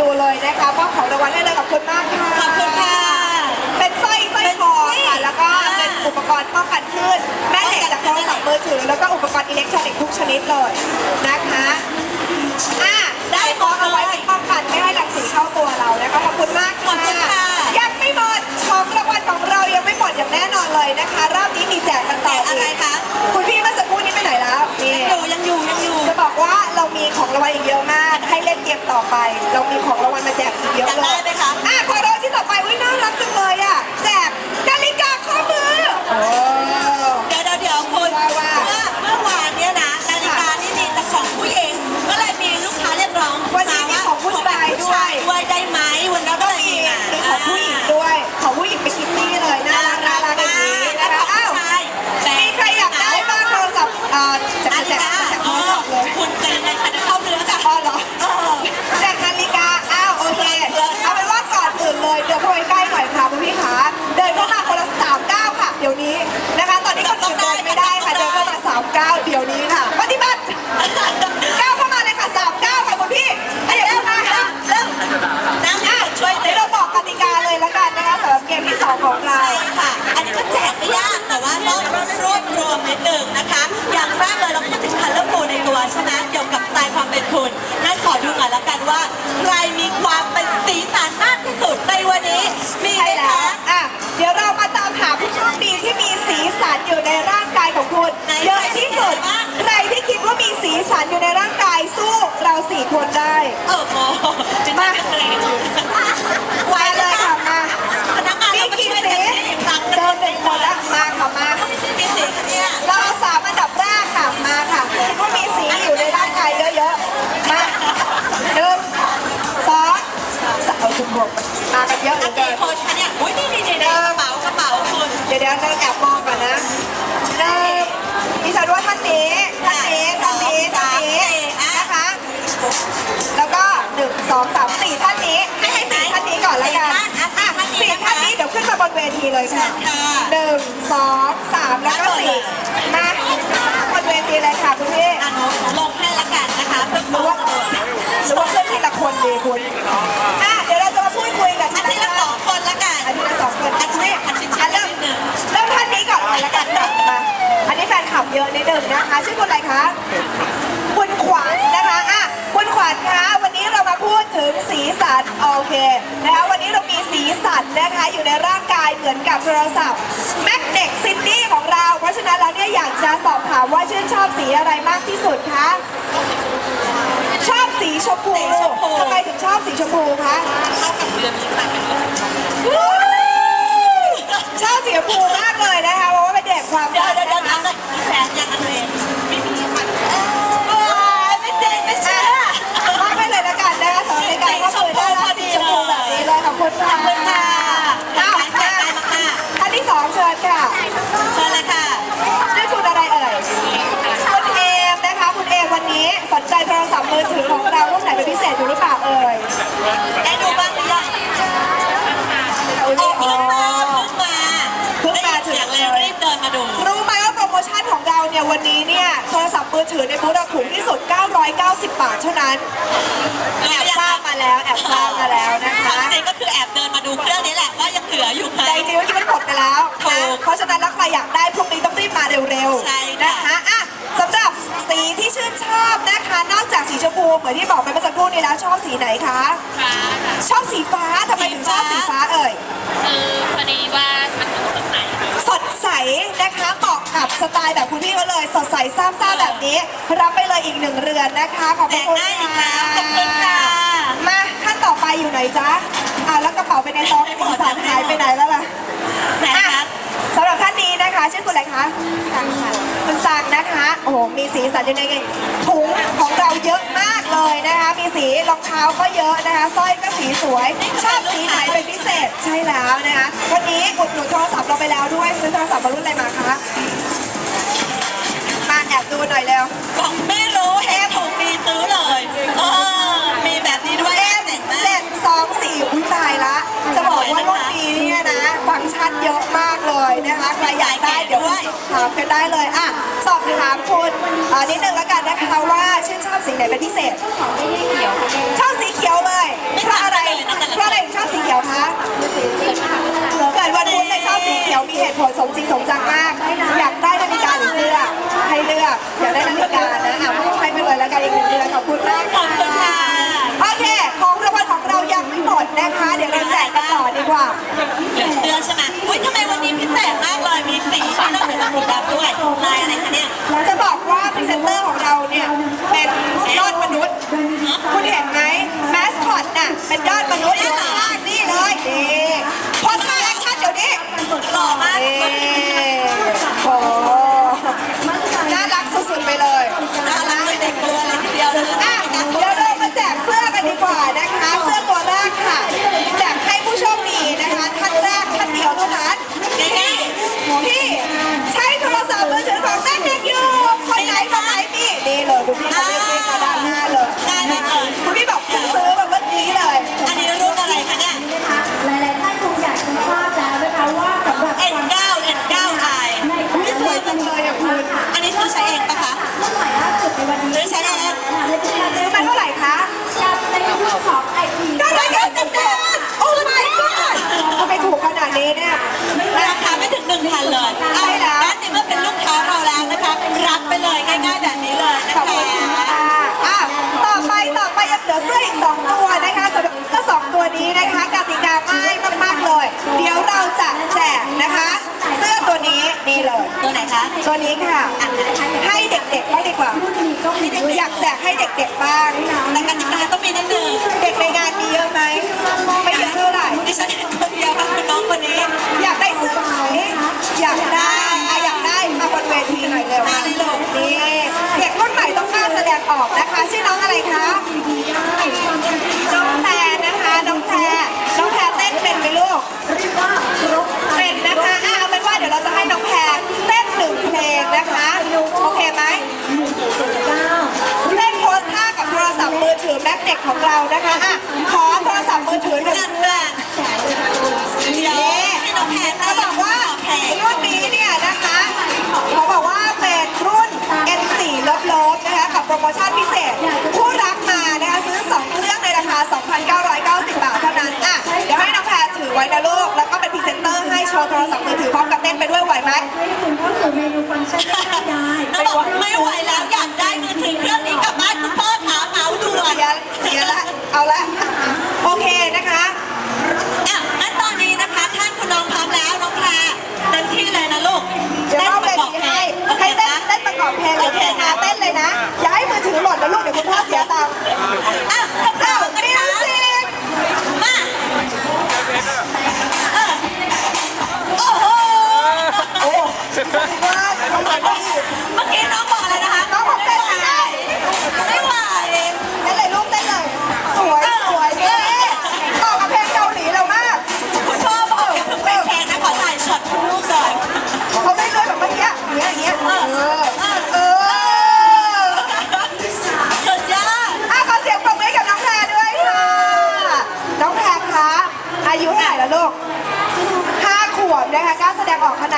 ดูเลยนะคะมอบของรางวัลให้เลยขอบคุณมากค่ะขอบคุณค่ะ เป็นสร้อยสร้อยคอค่ะแล้วก็เป็นอุปกรณ์ป้องกันคลื่นแม่เหล็กจากโทรศัพท์มือถือ แล้วก็อุปกรณ์อิเล็กทรอนิกส์ทุกชนิดเลยนะคะอะได้มองเอาไว้เป็นป้องกันไม่ให้รังสีเข้าตัวเรานะคะขอบคุณมากขอบคุณค่ะยังไม่หมดของรางวัลของเรายังไม่หมดอย่างแน่นอนเลยนะคะรอบนี้มีแจกกันต่อแจกอะไรคะคุณพี่เมื่อสักครู่นี้ไปไหนแล้วนี่อยู่ยังอยู่ยังอยู่จะบอกว่าเรามีของรางวัลอีกเยอะมาก ไป เรามีของรางวัลมาแจกอีกเยอะเลย ว่าใครมีความเป็นสีสันมากที่สุดในวันนี้ มีไหมใช่แล้วคะอะ เดี๋ยวเรามาตามหาผู้โชคดีที่มีสีสันอยู่ในร่างกายของคุณไหนเยอะที่สุดใครที่คิดว่ามีสีสันอยู่ในร่างกายสู้เราสี่คนได้ เออโมจะมาเกรงอยู่ กี่คนคะเนี่ยอุ้ยนี่นี่นี่กระเป๋ากระเป๋าคุณเดี๋ยวเดี๋ยวเราแอบมองก่อนนะหนึ่งดิฉันว่าท่านนี้ท่านนี้ท่านนี้ท่านนี้นะคะ แล้วก็หนึ่งสองสามสี่ท่านนี้ให้ให้สี่ท่านนี้ก่อนแล้วกันอะสี่ท่านนี้เดี๋ยวขึ้นมาบนเวทีเลยค่ะหนึ่งสองสามแล้วก็สี่ คะคุณขวัญนะคะอะคุณขวัญคะวันนี้เรามาพูดถึงสีสันโอเคนะคะวันนี้เรามีสีสันนะคะอยู่ในร่างกายเหมือนกับโทรศัพท์แม็กเด็กซินดี้ของเรา เพราะฉะนั้นแล้วเนี่ยอยากจะสอบถามว่าชื่นชอบสีอะไรมากที่สุดคะชอบสีชมพูทำไมถึงชอบสีชมพูคะชอบสีชมพูมากเลยนะคะเพราะว่าเป็นเด็กความเดี๋ยวรักนะคะ ชั่นของเราเนี่ยวันนี้เนี่ยโทรศัพท์มือถือในบูธเราถูกที่สุด 990 บาทเท่านั้น แอบทราบมาแล้วแอบทราบมาแล้วนะควาคะมจริงก็คือแอบเดินมาดูเครื่องนี้แหละว่ายังเหลืออยู่ไหม แต่จริงๆเมื่อกี้มันหมดไปแล้วถูนะกเพราะฉะนั้นแล้วใครอยากได้พวกนี้ต้องรีบมาเร็วใช่ๆค่ะ นะคะอะสำหรับสีที่ชื่นชอบนะคะ นอกจากสีชมพูเหมือนที่บอกไปเมื่อสักครู่นี้แล้วชอบสีไหนคะ ฟ้าค่ะชอบสีฟ้าทำไมถึงชอบสีฟ้าเอ่ย คือพอดีว่า นะคะเหมาะกับสไตล์แบบคุณพี่เขาเลย สดใสซ่ามซ่าแบบนี้ รับไปเลยอีกหนึ่งเรือนนะคะ ขอบแจคุณกได้อีกค่ะแล้วขอบคุณค่ะ มาขั้นต่อไปอยู่ไหนจ๊ะอ่าแล้วกระเป๋าไปในซองสีสันหายไปไหนแล้วล่ะ ไหนอะคะ สำหรับท่านนี้นะคะชื่อคุณอะไรคะสังค่ะคุณสังนะคะ โอ้โห มีสีสันอยู่ในถุงของเราเยอะมากเลยนะคะ มีสีรองเท้าก็เยอะนะคะสร้อยก็สีสวย ชอบสีไหนเป็นพิเศษ ใช่แล้วนะคะวันนี้อุดหนุนโทรศัพท์เราไปแล้วด้วยซื้อโทรศัพท์มารุ่นอะไรมาคะมาแอบดูหน่อยเร็วบอกไม่รู้เฮถูกมีซื้อเล ชันเยอะมากเลยนะคะใครอยากได้เดี๋ยวว่าถามกันได้เลยอะสอบถามคุณอ่านิดนึงแล้วกันนะคะว่าชื่นชอบสีไหนเป็นพิเศษ ชอบสีเขียวชอบสีเลยเพราะอะไรเพราะอะไรชอบสีเขียวคะเกิดวันพุธเลยชอบสีเขียวมีเหตุผลสมจริงสมจังมาก อยากได้นาฬิกาหรือเสื้อให้เลือกอยากได้นาฬิกานะอะผู้ ใช่ไหมอุ้ยทำไมวันนี้พิเศษมากเลย มีสีนอกจากสีดำด้วยลายอะไรคะเนี่ย จะบอกว่าพรีเซนเตอร์ของเราเนี่ย เป็นยอดมนุษย์ คุณเห็นไหมแมสคอตน่ะเป็นยอดมนุษย์ โอเคไหมเล่นโพสท่ากับโทรศัพท์มือถือแม็กเด็กของเรานะคะอะขอโทรศัพท์มือถือหนึ่งจัดแบบเดี๋ยวให้น้องแพนเขาบอกว่ารุ่นนี้เนี่ยนะคะเขาบอกว่าเป็นรุ่น N4 ลบลบนะคะกับโปรโมชั่นพิเศษผู้รับมานะคะซื้อ 2 เครื่องในราคา 2,990 บาทเท่านั้นอะเดี๋ยวให้น้องแพรถือไว้นะลูกแล้วก็เป็นพรีเซนเตอร์ให้โชว์โทรศัพท์มือถือพร้อมกับเต้นไปด้วยไหวไหม สู่เมนูฟังก์ชันได้น้ไม่ไหวแล้วอยากได้มือถือเครื่องนี้กลับ Gracias.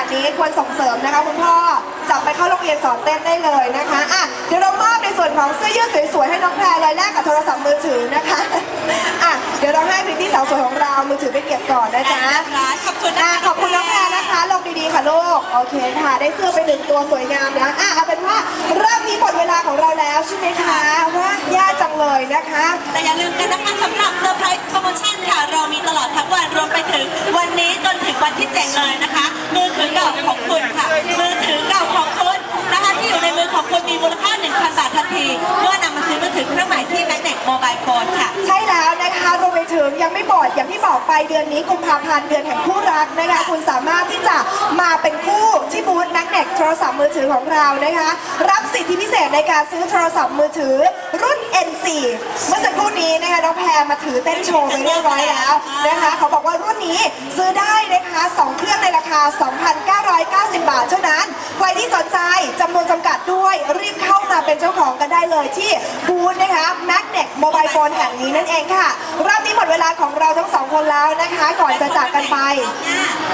นาดนี้ควรส่งเสริมนะคะคุณพ่อจับไปเข้าโรงเรียนสอนเต้นได้เลยนะคะอะเดี๋ยวเรามอบในส่วนของเสื้อยืดสวยๆให้น้องแพรเลยแลกกับโทรศัพท์มือถือนะคะอะเดี๋ยวเราให้พิตตี้สาวสวยของเรามือถือไปเก็บก่อนนะจ๊ะขอบคุณอะนะขอบคุณน้องแพรนะคะลงดีๆค่ะลูกโอเคค่ะได้เสื้อไปหนึ่งตัวสวยงามนะอะเอาเป็นว่าเริ่มมีหมดเวลาของเราแล้วใช่ไหมคะว่ายากจังเลยนะคะ แต่อย่าลืมกันนะคะสำหรับเซอร์ไพรส์โปรโมชั่นค่ะ เรามีตลอดทั้งวันรวมไปถึงวันนี้จนถึงวันที่เจ็ดเลยนะคะ ททันทีเพื่อน ถือเครื่องใหม่ที่แมกเนตโมบายโฟนค่ะ ใช่แล้วนะคะรวมไปถึงยังไม่หมดอย่างที่บอกไปเดือนนี้กุมภาพันธ์เดือนแห่งคู่รักนะคะ คุณสามารถที่จะมาเป็นคู่ที่บูธแมกเนตโทรศัพท์มือถือของเรานะคะ รับสิทธิพิเศษในการซื้อโทรศัพท์มือถือรุ่น N4 เมื่อสักครู่นี้นะคะน้องแพรมาถือเต้นโชว์ไปเรียบร้อยแล้วนะคะ เขาบอกว่ารุ่นนี้ซื้อได้นะคะสองเครื่องในราคา 2,990 บาทเท่านั้นใครที่สนใจจำนวนจำกัดด้วยรีบเข้ามาเป็นเจ้าของกันได้เลยที่บูธนะคะ Magnet Mobile Phone แห่งนี้นั่นเองค่ะรอบนี้หมดเวลาของเราทั้งสองคนแล้วนะคะ ก่อนจะจากกันไป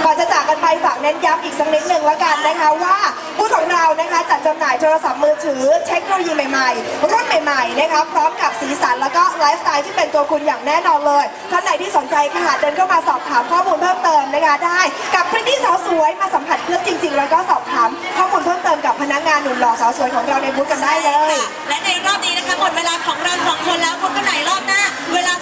ก่อนจะจากกันไปฝากเน้นย้ำอีกสักนิดหนึ่งล้วกันนะคะว่าบูธของเรานะคะจัดจำหน่ายโทรศัพท์มือถือเทคโนโลยีใหม่ๆ รุ่นใหม่ๆนะคะพร้อมกับสีสันแล้วก็ไลฟ์สไตล์ที่เป็นตัวคุณอย่างแน่นอนเลยท่านไหนที่สนใจค่ะเดินเข้ามาสอบถามข้อมูล มเติมนะคะได้กับพริตตี้สาวสวยมาสัมผัสเพื่อจริง ๆ แล้วก็สอบถามข้อมูลเพิ่มเติมกับพนักงานหนุ่มหล่อสาวสวยของเราในบูธกันได้เลย และในรอบนี้นะคะหมดเวลาของเราสองคนแล้วพบกันใหม่รอบหน้า เวลา